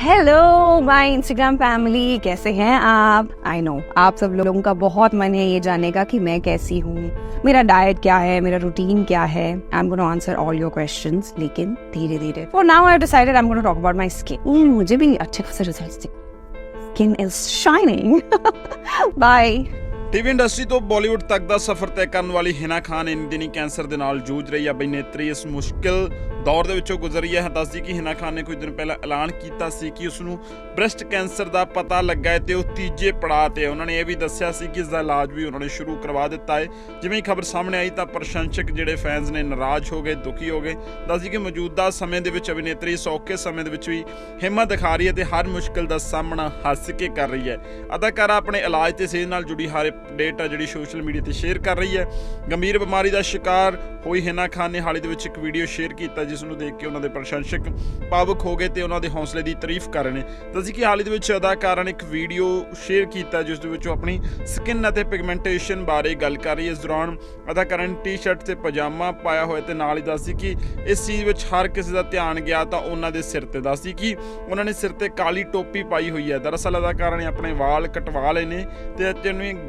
Hello my Instagram family कैसे हैं आप आई नो आप सब लोगों का बहुत मन है ये जानने का कि मैं कैसी हूँ मेरा डाइट क्या है मेरा रूटीन क्या है I am gonna answer all your questions लेकिन धीरे धीरे for now I decided I am gonna talk about my skin मुझे भी अच्छे खासे results skin is shining by TV industry ਤੋਂ ਬਾਲੀਵੁੱਡ ਤੱਕ ਦਾ ਸਫ਼ਰ ਤੈਅ ਕਰਨ ਵਾਲੀ ਹਿਨਾ ਖਾਨ ਇਨ ਦਿਨੀ ਕੈਂਸਰ ਦੇ ਨਾਲ ਜੂਝ ਰਹੀ ਹੈ ਅਭਿਨੇਤਰੀ ਇਸ ਮੁਸ਼ਕਿਲ ਦੌਰ ਦੇ ਵਿੱਚੋਂ ਗੁਜ਼ਰੀ ਹੈ। ਦੱਸਦੀ ਕਿ ਹਿਨਾ ਖਾਨ ਨੇ ਕੁਝ ਦਿਨ ਪਹਿਲਾਂ ਐਲਾਨ ਕੀਤਾ ਸੀ ਕਿ ਉਸ ਨੂੰ ਬ੍ਰੈਸਟ ਕੈਂਸਰ ਦਾ ਪਤਾ ਲੱਗਾ ਹੈ ਤੇ ਉਹ ਤੀਜੇ ਪੜਾਅ ਤੇ ਉਹਨਾਂ ਨੇ ਇਹ ਵੀ ਦੱਸਿਆ ਸੀ ਕਿ ਇਸ ਦਾ ਇਲਾਜ ਵੀ ਉਹਨਾਂ ਨੇ ਸ਼ੁਰੂ ਕਰਵਾ ਦਿੱਤਾ ਹੈ। ਜਿਵੇਂ ਹੀ ਖਬਰ ਸਾਹਮਣੇ ਆਈ ਤਾਂ ਪ੍ਰਸ਼ੰਸਕ ਜਿਹੜੇ ਫੈਨਸ ਨੇ ਨਾਰਾਜ਼ ਹੋ ਗਏ, ਦੁਖੀ ਹੋ ਗਏ। ਦੱਸਦੀ ਕਿ ਮੌਜੂਦਾ ਸਮੇਂ ਦੇ ਵਿੱਚ ਅਭਿਨੇਤਰੀ ਸੌਖੇ ਸਮੇਂ ਦੇ ਵਿੱਚ ਵੀ ਹਿੰਮਤ ਦਿਖਾ ਰਹੀ ਹੈ ਤੇ ਹਰ ਮੁਸ਼ਕਿਲ ਦਾ ਸਾਹਮਣਾ ਹੱਸ ਕੇ ਕਰ ਰਹੀ ਹੈ। ਅਦਾਕਾਰਾ ਆਪਣੇ ਇਲਾਜ ਤੇ ਸਿਹਤ ਨਾਲ ਜੁੜੀ ਹਰ ਅਪਡੇਟ ਆ ਜਿਹੜੀ ਸੋਸ਼ਲ ਮੀਡੀਆ ਤੇ ਸ਼ੇਅਰ ਕਰ ਰਹੀ ਹੈ। ਗੰਭੀਰ ਬਿਮਾਰੀ ਦਾ ਸ਼ਿਕਾਰ ਹੋਈ ਹਿਨਾ ਖਾਨ ਨੇ ਹਾਲ ਹੀ ਦੇ ਵਿੱਚ ਇੱਕ ਵੀਡੀਓ ਸ਼ੇਅਰ ਕੀਤਾ ਜਿਸ ਨੂੰ ਦੇਖ ਕੇ ਉਹਨਾਂ ਦੇ ਪ੍ਰਸ਼ੰਸਕ ਭਾਵੁਕ ਹੋ ਗਏ ਤੇ ਉਹਨਾਂ ਦੇ ਹੌਸਲੇ ਦੀ ਤਾਰੀਫ ਕਰ ਰਹੇ ਨੇ। ਦੱਸੀ ਕਿ ਹਾਲ ਹੀ ਦੇ ਵਿੱਚ ਅਦਾਕਾਰਾ ਨੇ ਇੱਕ ਵੀਡੀਓ ਸ਼ੇਅਰ ਕੀਤਾ, ਜਿਸ ਦੇ ਵਿੱਚ ਉਹ ਆਪਣੀ ਸਕਿਨ ਅਤੇ ਪਿਗਮੈਂਟੇਸ਼ਨ ਬਾਰੇ ਗੱਲ ਕਰ ਰਹੀ ਹੈ। ਇਸ ਦੌਰਾਨ ਅਦਾਕਾਰਾ ਨੇ ਟੀ-ਸ਼ਰਟ ਤੇ ਪਜਾਮਾ ਪਾਇਆ ਹੋਇਆ ਤੇ ਨਾਲ ਹੀ ਦੱਸਦੀ ਕਿ ਇਸ ਚੀਜ਼ ਵਿੱਚ ਹਰ ਕਿਸੇ ਦਾ ਧਿਆਨ ਗਿਆ ਤਾਂ ਉਹਨਾਂ ਦੇ ਸਿਰ ਤੇ। ਦੱਸਦੀ ਕਿ ਉਹਨਾਂ ਨੇ ਸਿਰ ਤੇ ਕਾਲੀ ਟੋਪੀ ਪਾਈ ਹੋਈ ਹੈ। ਦਰਅਸਲ ਅਦਾਕਾਰਾ ਨੇ ਆਪਣੇ ਵਾਲ ਕਟਵਾ ਲਏ ਨੇ ਤੇ ਅੱਜ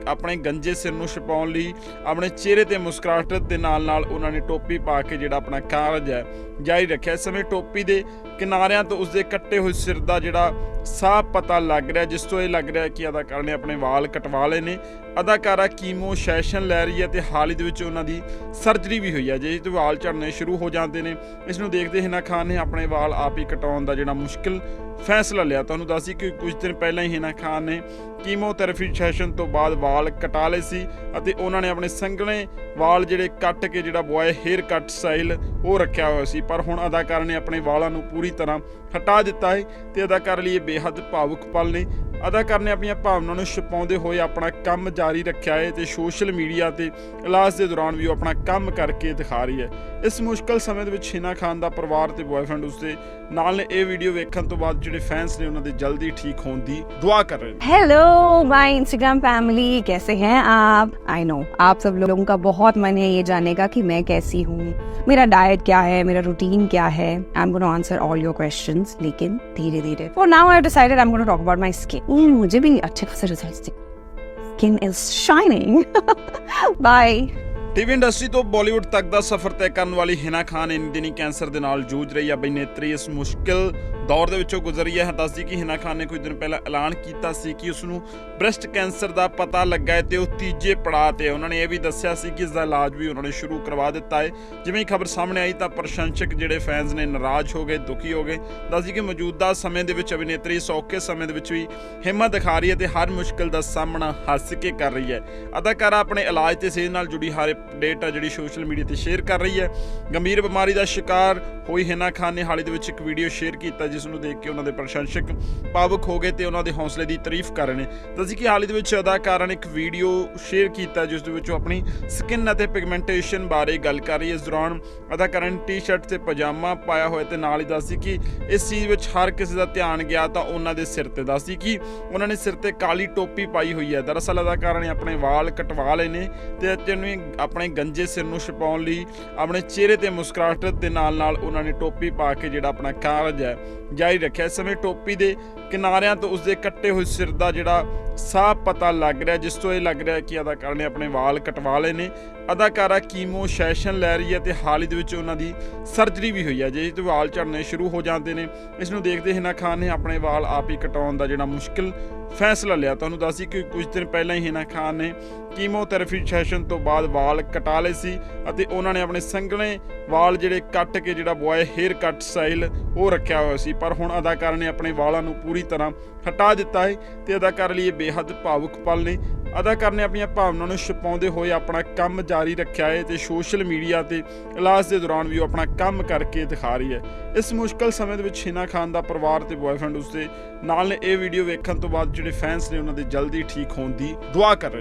ਆਪਣੇ ਗੰਜੇ ਸਿਰ ਨੂੰ ਛਪਾਉਣ ਲਈ ਆਪਣੇ ਚਿਹਰੇ ਤੇ ਮੁਸਕਰਾਹਟ ਦੇ ਨਾਲ ਨਾਲ ਉਹਨਾਂ ਨੇ ਟੋਪੀ ਪਾ ਕੇ ਜਿਹੜਾ ਆਪਣਾ ਕਾਰਜ ਹੈ ਜਾਰੀ ਰੱਖਿਆ। ਇਸ ਸਮੇਂ ਟੋਪੀ ਦੇ ਕਿਨਾਰਿਆਂ ਤੋਂ ਉਸਦੇ ਕੱਟੇ ਹੋਏ ਸਿਰ ਦਾ ਜਿਹੜਾ ਸਾਫ਼ ਪਤਾ ਲੱਗ ਰਿਹਾ, ਜਿਸ ਤੋਂ ਇਹ ਲੱਗ ਰਿਹਾ ਕਿ ਅਦਾਕਾਰ ਨੇ ਆਪਣੇ ਵਾਲ ਕਟਵਾ ਲਏ ਨੇ। ਅਦਾਕਾਰਾ ਕੀਮੋ ਸੈਸ਼ਨ ਲੈ ਰਹੀ ਹੈ ਤੇ ਹਾਲ ਹੀ ਦੇ ਵਿੱਚ ਉਹਨਾਂ ਦੀ ਸਰਜਰੀ ਵੀ ਹੋਈ ਹੈ। ਜੇ ਤੇ ਵਾਲ ਝੜਨੇ ਸ਼ੁਰੂ ਹੋ ਜਾਂਦੇ ਨੇ। ਇਸ ਨੂੰ ਦੇਖਦੇ ਹਿਨਾ ਖਾਨ ਨੇ ਆਪਣੇ ਵਾਲ ਆਪ ਹੀ ਕਟਾਉਣ ਦਾ ਜਿਹੜਾ ਮੁਸ਼ਕਿਲ ਫੈਸਲਾ ਲਿਆ। ਤੁਹਾਨੂੰ ਦੱਸੀ ਕਿ ਕੁਝ ਦਿਨ ਪਹਿਲਾਂ ਹੀ ਹਿਨਾ ਖਾਨ ਨੇ ਕੀਮੋਥੈਰੇਪੀ ਸੈਸ਼ਨ ਤੋਂ ਬਾਅਦ ਵਾਲ ਕਟਾ ਲਏ ਸੀ ਅਤੇ ਉਹਨਾਂ ਨੇ ਆਪਣੇ ਸੰਘਣੇ ਵਾਲ ਜਿਹੜੇ ਕੱਟ ਕੇ ਜਿਹੜਾ ਬੁਆਏ ਹੇਅਰ ਕੱਟ ਸਟਾਈਲ ਉਹ ਰੱਖਿਆ ਹੋਇਆ ਸੀ। ਪਰ ਹੁਣ ਅਦਾਕਾਰ ਨੇ ਆਪਣੇ ਵਾਲਾਂ ਨੂੰ ਪੂਰੀ ਤਰ੍ਹਾਂ ਹਟਾ ਦਿੱਤਾ ਹੈ ਤੇ ਅਦਾਕਾਰ ਲਈ ਇਹ ਬੇਹੱਦ ਭਾਵੁਕ ਪਲ ਨੇ। ਅਦਾਕਾਰ ਨੇ ਆਪਣੀਆਂ ਭਾਵਨਾਵਾਂ ਨੂੰ ਛੁਪਾਉਂਦੇ ਹੋਏ ਆਪਣਾ ਕੰਮ ਜਾਰੀ ਰੱਖਿਆ ਹੈ ਤੇ ਸੋਸ਼ਲ ਮੀਡੀਆ ਤੇ ਇਲਾਜ ਦੇ ਦੌਰਾਨ ਵੀ ਉਹ ਆਪਣਾ ਕੰਮ ਕਰਕੇ ਦਿਖਾ ਰਹੀ ਹੈ। ਇਸ ਮੁਸ਼ਕਲ ਸਮੇਂ ਦੇ ਵਿੱਚ ਸ਼ੀਨਾ ਖਾਨ ਦਾ ਪਰਿਵਾਰ ਤੇ ਬॉयਫ੍ਰੈਂਡ ਉਸਦੇ ਨਾਲ ਨੇ ਇਹ ਵੀਡੀਓ ਵੇਖਣ ਤੋਂ ਬਾਅਦ ਜਿਹੜੇ ਫੈਨਸ ਨੇ ਉਹਨਾਂ ਦੇ ਜਲਦੀ ਠੀਕ ਹੋਣ ਦੀ ਦੁਆ ਕਰ ਰਹੇ ਨੇ। हेलो माय इंस्टाग्राम फैमिली कैसे हैं आप? आई नो आप सब लोगों का बहुत मन है ये जानने का कि मैं कैसी हूँ। मेरा डाइट क्या है? मेरा रूटीन क्या है? I am gonna answer all your questions लेकिन धीरे धीरे for now I decided I am gonna talk about my skin मुझे भी अच्छे खासे results skin is shining by TV industry ਤੋਂ ਬਾਲੀਵੁੱਡ ਤੱਕ ਦਾ ਸਫ਼ਰ ਤੈਅ ਕਰਨ ਵਾਲੀ ਹਿਨਾ ਖਾਨ ਇਨ ਦਿਨੀ ਕੈਂਸਰ ਦੇ ਨਾਲ ਜੂਝ ਰਹੀ ਹੈ ਅਭਿਨੇਤਰੀ ਇਸ ਮੁਸ਼ਕਿਲ ਦੌਰ ਦੇ ਵਿੱਚੋਂ ਗੁਜ਼ਰ ਰਹੀ ਹੈ ਦੱਸਦੀ ਕਿ ਹਿਨਾ ਖਾਨ ਨੇ ਕੁਝ ਦਿਨ ਪਹਿਲਾਂ ਐਲਾਨ ਕੀਤਾ ਸੀ ਕਿ ਉਸ ਨੂੰ ਬ੍ਰੈਸਟ ਕੈਂਸਰ ਦਾ ਪਤਾ ਲੱਗਾ ਹੈ ਤੇ ਉਹ ਤੀਜੇ ਪੜਾਅ ਤੇ ਉਹਨਾਂ ਨੇ ਇਹ ਵੀ ਦੱਸਿਆ ਸੀ ਕਿ ਇਸ ਦਾ ਇਲਾਜ ਵੀ ਉਹਨਾਂ ਨੇ ਸ਼ੁਰੂ ਕਰਵਾ ਦਿੱਤਾ ਹੈ। ਜਿਵੇਂ ਹੀ ਖਬਰ ਸਾਹਮਣੇ ਆਈ ਤਾਂ ਪ੍ਰਸ਼ੰਸਕ ਜਿਹੜੇ ਫੈਨਸ ਨੇ ਨਾਰਾਜ਼ ਹੋ ਗਏ, ਦੁਖੀ ਹੋ ਗਏ। ਦੱਸਦੀ ਕਿ ਮੌਜੂਦਾ ਸਮੇਂ ਦੇ ਵਿੱਚ ਅਭਿਨੇਤਰੀ ਸੌਖੇ ਸਮੇਂ ਦੇ ਵਿੱਚ ਵੀ ਹਿੰਮਤ ਦਿਖਾ ਰਹੀ ਹੈ ਤੇ ਹਰ ਮੁਸ਼ਕਿਲ ਦਾ ਸਾਹਮਣਾ ਹੱਸ ਕੇ ਕਰ ਰਹੀ ਹੈ। ਅਦਾਕਾਰਾ ਆਪਣੇ ਇਲਾਜ ਤੇ ਸਿਹਤ ਨਾਲ ਜੁੜੀ ਹਰ ਅਪਡੇਟ ਆ ਜਿਹੜੀ ਸੋਸ਼ਲ ਮੀਡੀਆ ਤੇ ਸ਼ੇਅਰ ਕਰ ਰਹੀ ਹੈ। ਗੰਭੀਰ ਬਿਮਾਰੀ ਦਾ ਸ਼ਿਕਾਰ ਹੋਈ ਹਿਨਾ ਖਾਨ ਨੇ ਹਾਲ ਹੀ ਦੇ ਵਿੱਚ ਇੱਕ ਵੀਡੀਓ ਸ਼ੇਅਰ ਕੀਤਾ, ਜਿਸ ਨੂੰ ਦੇਖ ਕੇ ਉਹਨਾਂ ਦੇ ਪ੍ਰਸ਼ੰਸਕ ਭਾਵੁਕ ਹੋ ਗਏ ਤੇ ਉਹਨਾਂ ਦੇ ਹੌਸਲੇ ਦੀ ਤਾਰੀਫ ਕਰ ਰਹੇ ਨੇ। ਦੱਸੀ ਕਿ ਹਾਲ ਹੀ ਦੇ ਵਿੱਚ ਅਦਾਕਾਰਾ ਨੇ ਇੱਕ ਵੀਡੀਓ ਸ਼ੇਅਰ ਕੀਤਾ, ਜਿਸ ਦੇ ਵਿੱਚ ਉਹ ਆਪਣੀ ਸਕਿਨ ਅਤੇ ਪਿਗਮੈਂਟੇਸ਼ਨ ਬਾਰੇ ਗੱਲ ਕਰ ਰਹੀ ਹੈ। ਇਸ ਦੌਰਾਨ ਅਦਾਕਾਰਾ ਨੇ ਟੀ-ਸ਼ਰਟ ਤੇ ਪਜਾਮਾ ਪਾਇਆ ਹੋਇਆ ਤੇ ਨਾਲ ਹੀ ਦੱਸਦੀ ਕਿ ਇਸ ਚੀਜ਼ ਵਿੱਚ ਹਰ ਕਿਸੇ ਦਾ ਧਿਆਨ ਗਿਆ ਤਾਂ ਉਹਨਾਂ ਦੇ ਸਿਰ ਤੇ। ਦੱਸਦੀ ਕਿ ਉਹਨਾਂ ਨੇ ਸਿਰ ਤੇ ਕਾਲੀ ਟੋਪੀ ਪਾਈ ਹੋਈ ਹੈ। ਦਰਅਸਲ ਅਦਾਕਾਰਾ ਨੇ ਆਪਣੇ ਵਾਲ ਕਟਵਾ ਲਏ ਨੇ ਤੇ ਅੱਜ ਨੂੰ ਆਪਣੇ ਗੰਜੇ ਸਿਰ ਨੂੰ ਛਪਾਉਣ ਲਈ ਆਪਣੇ ਚਿਹਰੇ ਤੇ ਮੁਸਕਰਾਹਟ ਦੇ ਨਾਲ ਨਾਲ ਉਹਨਾਂ ਨੇ ਟੋਪੀ ਪਾ ਕੇ ਜਿਹੜਾ ਆਪਣਾ ਕਾਰਜ ਹੈ ਜਾਰੀ ਰੱਖਿਆ। ਇਸ ਸਮੇਂ ਟੋਪੀ ਦੇ ਕਿਨਾਰਿਆਂ ਤੋਂ ਉਸਦੇ ਕੱਟੇ ਹੋਏ ਸਿਰ ਦਾ ਜਿਹੜਾ ਸਾਫ਼ ਪਤਾ ਲੱਗ ਰਿਹਾ, ਜਿਸ ਤੋਂ ਇਹ ਲੱਗ ਰਿਹਾ ਕਿ ਅਦਾਕਾਰ ਨੇ ਆਪਣੇ ਵਾਲ ਕਟਵਾ ਲਏ ਨੇ। ਅਦਾਕਾਰਾ ਕੀਮੋ ਸੈਸ਼ਨ ਲੈ ਰਹੀ ਹੈ ਤੇ ਹਾਲ ਹੀ ਦੇ ਵਿੱਚ ਉਹਨਾਂ ਦੀ ਸਰਜਰੀ ਵੀ ਹੋਈ ਹੈ। ਜੇ ਤੇ ਵਾਲ ਝੜਨੇ ਸ਼ੁਰੂ ਹੋ ਜਾਂਦੇ ਨੇ। ਇਸ ਨੂੰ ਦੇਖਦੇ ਹਿਨਾ ਖਾਨ ਨੇ ਆਪਣੇ ਵਾਲ ਆਪ ਹੀ ਕਟਾਉਣ ਦਾ ਜਿਹੜਾ ਮੁਸ਼ਕਿਲ ਫੈਸਲਾ ਲਿਆ। ਤੁਹਾਨੂੰ ਦੱਸੀ ਕਿ ਕੁਝ ਦਿਨ ਪਹਿਲਾਂ ਹੀ ਹਿਨਾ ਖਾਨ ਨੇ ਕੀਮੋਥੈਰੇਪੀ ਸੈਸ਼ਨ ਤੋਂ ਬਾਅਦ ਵਾਲ ਕਟਾ ਲਏ ਸੀ ਅਤੇ ਉਹਨਾਂ ਨੇ ਆਪਣੇ ਸੰਘਣੇ ਵਾਲ ਜਿਹੜੇ ਕੱਟ ਕੇ ਜਿਹੜਾ ਬੁਆਏ ਹੇਅਰ ਕੱਟ ਸਟਾਈਲ ਉਹ ਰੱਖਿਆ ਹੋਇਆ ਸੀ। ਪਰ ਹੁਣ ਅਦਾਕਾਰ ਨੇ ਆਪਣੇ ਵਾਲਾਂ ਨੂੰ ਪੂਰੀ ਤਰ੍ਹਾਂ ਹਟਾ ਦਿੱਤਾ ਹੈ ਤੇ ਅਦਾਕਾਰ ਲਈ ਇਹ ਬੇਹੱਦ ਭਾਵੁਕ ਪਲ ਨੇ। ਅਦਾਕਾਰ ਨੇ ਆਪਣੀਆਂ ਭਾਵਨਾਵਾਂ ਨੂੰ ਛੁਪਾਉਂਦੇ ਹੋਏ ਆਪਣਾ ਕੰਮ ਜਾਰੀ ਰੱਖਿਆ ਹੈ ਤੇ ਸੋਸ਼ਲ ਮੀਡੀਆ ਤੇ ਇਲਾਜ ਦੇ ਦੌਰਾਨ ਵੀ ਉਹ ਆਪਣਾ ਕੰਮ ਕਰਕੇ ਦਿਖਾ ਰਹੀ ਹੈ। ਇਸ ਮੁਸ਼ਕਲ ਸਮੇਂ ਦੇ ਵਿੱਚ ਹਿਨਾ ਖਾਨ ਦਾ ਪਰਿਵਾਰ ਤੇ ਬॉयਫ੍ਰੈਂਡ ਉਸਦੇ ਨਾਲ ਨੇ। ਇਹ ਵੀਡੀਓ ਵੇਖਣ ਤੋਂ ਬਾਅਦ ਜਿਹੜੇ ਫੈਨਸ ਨੇ ਉਹਨਾਂ ਦੇ ਜਲਦੀ ਠੀਕ ਹੋਣ ਦੀ ਦੁਆ ਕਰ ਰਹੇ ਨੇ।